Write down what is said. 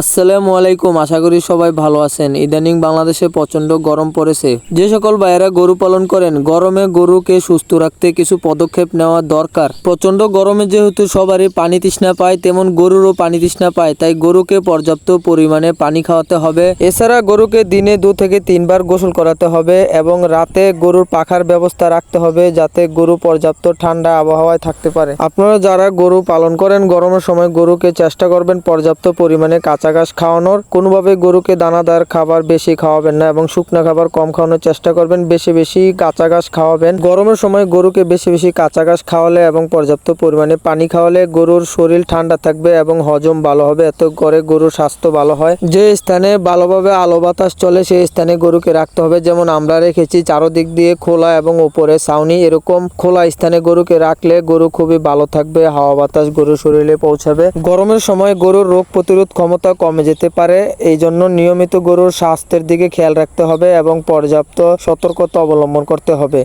আসসালামু আলাইকুম, আশা করি সবাই ভালো আছেন। ইদানিং বাংলাদেশে প্রচণ্ড গরম পড়েছে। যে সকল ভাইয়েরা গরু পালন করেন, গরমে গরুকে সুস্থ রাখতে কিছু পদক্ষেপ নেওয়া দরকার। প্রচণ্ড গরমে যেহেতু সবারই পানি তৃষ্ণা পায়, তেমন গরুরও পানি তৃষ্ণা পায়, তাই গরুকে পর্যাপ্ত পরিমাণে পানি খাওয়াতে হবে। এছাড়া গরুকে দিনে দু থেকে তিনবার গোসল করাতে হবে এবং রাতে গরুর পাখার ব্যবস্থা রাখতে হবে যাতে গরু পর্যাপ্ত ঠান্ডা আবহাওয়ায় থাকতে পারে। আপনারা যারা গরু পালন করেন, গরমের সময় গরুকে চেষ্টা করবেন পর্যাপ্ত পরিমাণে কাঁচা ঘাস খাওয়ানোর, কোনোভাবে গরুকে দানাদার খাবার বেশি খাওয়াবেন না এবং শুকনা খাবার কম খাওয়ানোর চেষ্টা করবেন, বেশি বেশি কাঁচা ঘাস খাওয়াবেন। গরমের সময় গরুকে বেশি বেশি কাঁচা ঘাস খাওয়ালে এবং পর্যাপ্ত পরিমাণে পানি খাওয়ালে গরুর শরীর ঠান্ডা থাকবে এবং হজম ভালো হবে, এত করে গরুর স্বাস্থ্য ভালো হয়। যে স্থানে ভালোভাবে আলো বাতাস চলে, সেই স্থানে গরুকে রাখতে হবে, যেমন আমরা রেখেছি চারোদিক দিয়ে খোলা এবং উপরে ছাউনি, এরকম খোলা স্থানে গরুকে রাখলে গরু খুবই ভালো থাকবে, হাওয়া বাতাস গরুর শরীরে পৌঁছাবে। গরমের সময় গরুর রোগ প্রতিরোধ ক্ষমতা কমে যেতে পারে। এই জন্য নিয়মিত গরুর স্বাস্থ্যের দিকে খেয়াল রাখতে হবে এবং পর্যাপ্ত সতর্কতা অবলম্বন করতে হবে।